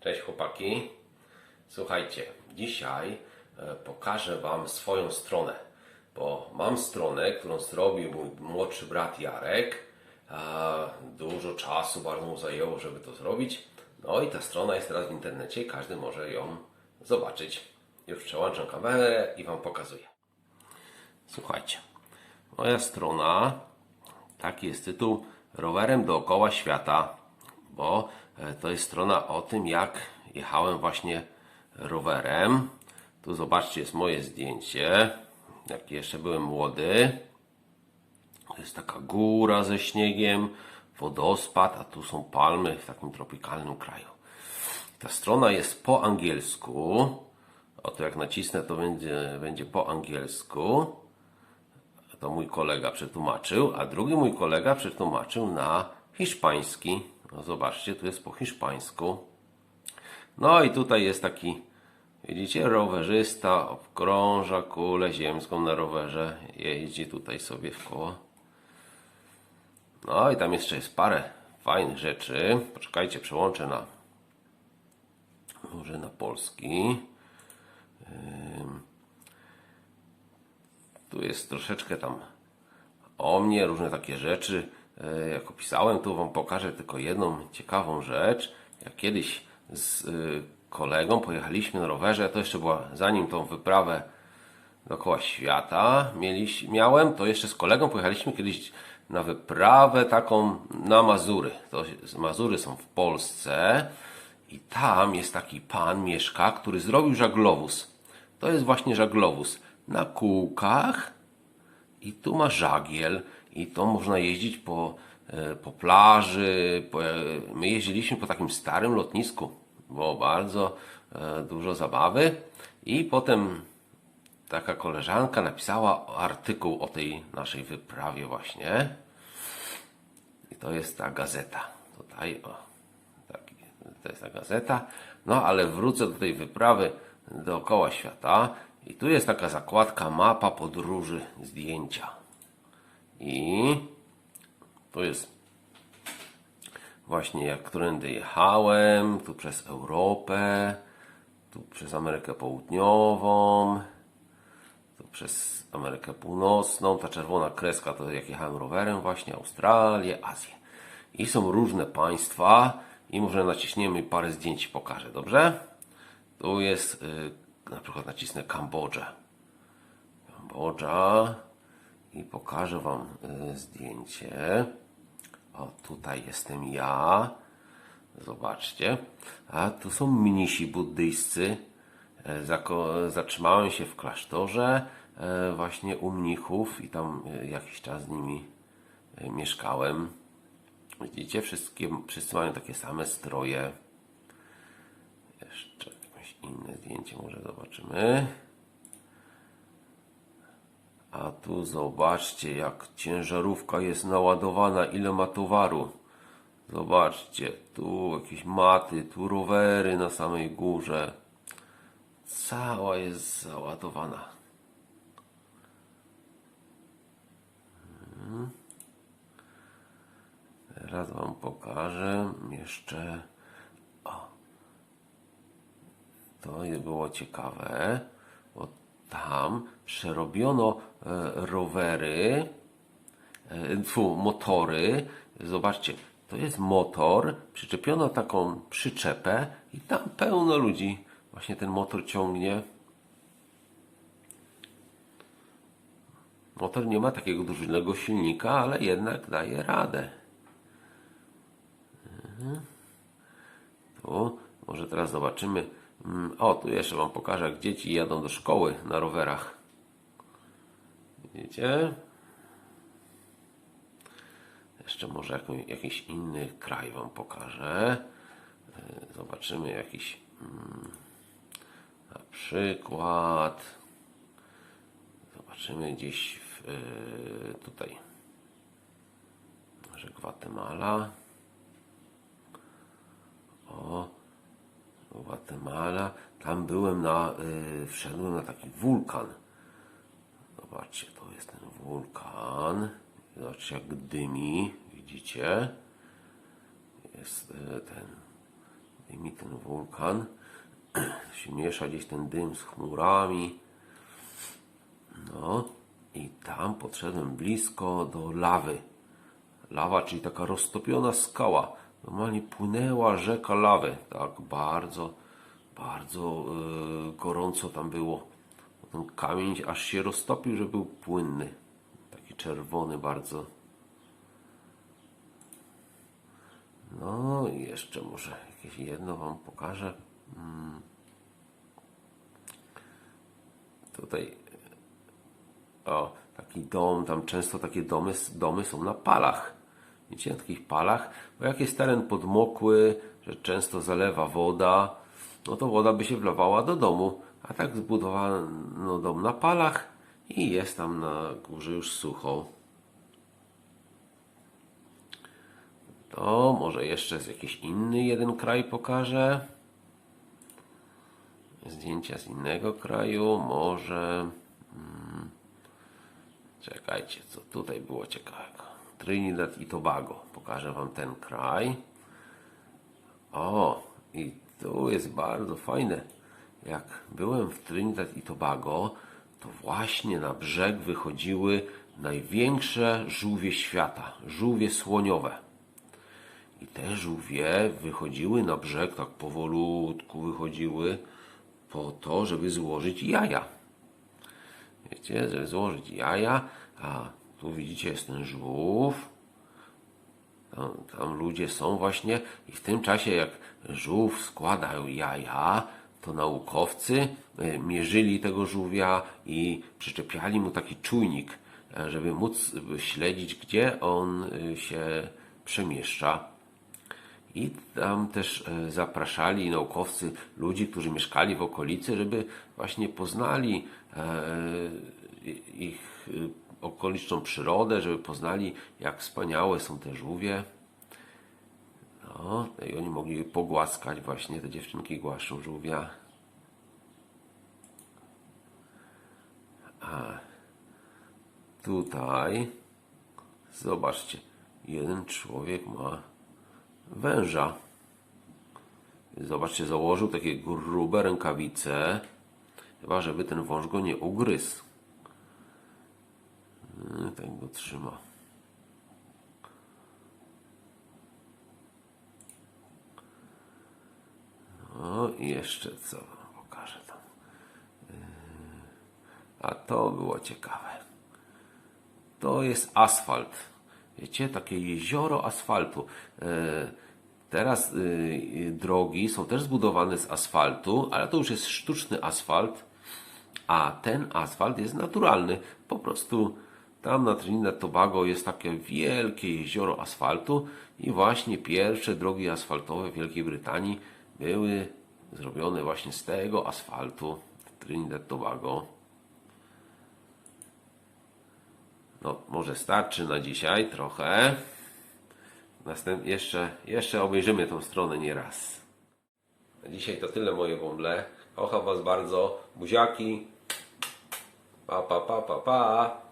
Cześć chłopaki. Słuchajcie, dzisiaj e, pokażę Wam swoją stronę, bo mam stronę, którą zrobił mój młodszy brat Jarek. Dużo czasu bardzo mu zajęło, żeby to zrobić. No i ta strona jest teraz w internecie i każdy może ją zobaczyć. Już przełączam kamerę i Wam pokazuję. Słuchajcie, moja strona, taki jest tytuł, rowerem dookoła świata, bo to jest strona o tym, jak jechałem właśnie rowerem. Tu zobaczcie, jest moje zdjęcie, jak jeszcze byłem młody. To jest taka góra ze śniegiem, wodospad, a tu są palmy w takim tropikalnym kraju. Ta strona jest po angielsku. Oto jak nacisnę, to będzie, będzie po angielsku. To mój kolega przetłumaczył, a drugi mój kolega przetłumaczył na hiszpański. No zobaczcie, tu jest po hiszpańsku. No i tutaj jest taki, widzicie, rowerzysta obkrąża kulę ziemską na rowerze, jeździ tutaj sobie w koło. No i tam jeszcze jest parę fajnych rzeczy. Poczekajcie, przełączę na może na polski. Tu jest troszeczkę tam o mnie, różne takie rzeczy. E, Jak opisałem, tu Wam pokażę tylko jedną ciekawą rzecz. Jak kiedyś z y, kolegą pojechaliśmy na rowerze, to jeszcze była zanim tą wyprawę dookoła świata mieliś, miałem, to jeszcze z kolegą pojechaliśmy kiedyś na wyprawę taką na Mazury. To, Mazury są w Polsce i tam jest taki pan, mieszka, który zrobił żaglowóz. To jest właśnie żaglowóz na kółkach i tu ma żagiel i to można jeździć po, e, po plaży. Po, e, my jeździliśmy po takim starym lotnisku. Było bardzo e, dużo zabawy i potem taka koleżanka napisała artykuł o tej naszej wyprawie właśnie. I to jest ta gazeta. Tutaj, o, taki, to jest ta gazeta. No ale wrócę do tej wyprawy dookoła świata. I tu jest taka zakładka mapa podróży zdjęcia. I tu jest właśnie jak którędy jechałem, tu przez Europę, tu przez Amerykę Południową, tu przez Amerykę Północną, ta czerwona kreska to jak jechałem rowerem właśnie, Australię, Azję. I są różne państwa i może naciśniemy parę zdjęć pokażę, dobrze? Tu jest, y, na przykład nacisnę Kambodżę. Kambodża i pokażę Wam y, zdjęcie. O, tutaj jestem ja. Zobaczcie. A tu są mnisi buddyjscy. E, Zatrzymałem się w klasztorze e, właśnie u mnichów i tam e, jakiś czas z nimi e, mieszkałem. Widzicie, wszystkie, wszyscy mają takie same stroje. Jeszcze jakieś inne zdjęcie może zobaczymy. A tu zobaczcie, jak ciężarówka jest naładowana, ile ma towaru. Zobaczcie, tu jakieś maty, tu rowery na samej górze. Cała jest załadowana. Teraz Wam pokażę jeszcze. O. To było ciekawe, tam przerobiono e, rowery, e, fu, motory. Zobaczcie, to jest motor, przyczepiono taką przyczepę i tam pełno ludzi właśnie ten motor ciągnie. Motor nie ma takiego dużego silnika, ale jednak daje radę. Mhm. Tu, może teraz zobaczymy. Mm, O, tu jeszcze Wam pokażę, jak dzieci jadą do szkoły na rowerach. Widzicie? Jeszcze może jakiś, inny kraj Wam pokażę. E, Zobaczymy jakiś mm, na przykład. Zobaczymy gdzieś w, e, tutaj. Może Gwatemala. O, Gwatemala. Tam byłem na, y, wszedłem na taki wulkan. Zobaczcie, to jest ten wulkan. Zobaczcie, jak dymi. Widzicie? Jest y, ten mi ten wulkan. się miesza gdzieś ten dym z chmurami. No i tam podszedłem blisko do lawy. Lawa, czyli taka roztopiona skała. Normalnie płynęła rzeka lawy. Tak bardzo, bardzo yy, gorąco tam było. Ten kamień aż się roztopił, że był płynny. Taki czerwony bardzo. No i jeszcze może jakieś jedno Wam pokażę. Mm. Tutaj o, taki dom, tam często takie domy, domy są na palach. Widzicie, na takich palach, bo jak jest teren podmokły, że często zalewa woda, no to woda by się wlewała do domu, a tak zbudowano dom na palach i jest tam na górze już sucho. To może jeszcze z jakiś inny jeden kraj pokażę. Zdjęcia z innego kraju, może. mm, Czekajcie, co tutaj było ciekawego. Trinidad i Tobago. Pokażę Wam ten kraj. O, i tu jest bardzo fajne. Jak byłem w Trinidad i Tobago, to właśnie na brzeg wychodziły największe żółwie świata. Żółwie słoniowe. I te żółwie wychodziły na brzeg, tak powolutku wychodziły po to, żeby złożyć jaja. Wiecie, żeby złożyć jaja, a tu widzicie jest ten żółw. Tam, tam ludzie są właśnie i w tym czasie jak żółw składają jaja, to naukowcy e, mierzyli tego żółwia i przyczepiali mu taki czujnik, e, żeby móc śledzić, gdzie on e, się przemieszcza. I tam też zapraszali naukowcy ludzi, którzy mieszkali w okolicy, żeby właśnie poznali ich okoliczną przyrodę, żeby poznali, jak wspaniałe są te żółwie. No, i oni mogli pogłaskać właśnie, te dziewczynki głaszczą żółwia. A tutaj, zobaczcie, jeden człowiek ma węża. Zobaczcie, założył takie grube rękawice, chyba żeby ten wąż go nie ugryzł. Yy, Tak go trzyma. No i jeszcze co pokażę tam. Yy, A to było ciekawe. To jest asfalt. Wiecie, takie jezioro asfaltu. E, Teraz drogi są też zbudowane z asfaltu, ale to już jest sztuczny asfalt, a ten asfalt jest naturalny. Po prostu tam na Trinidad Tobago jest takie wielkie jezioro asfaltu i właśnie pierwsze drogi asfaltowe w Wielkiej Brytanii były zrobione właśnie z tego asfaltu Trinidad Tobago. No, może starczy na dzisiaj trochę. Następ jeszcze, jeszcze obejrzymy tą stronę nieraz. Na dzisiaj to tyle moje bąble. Kocham Was bardzo. Buziaki. Pa, pa, pa, pa, pa.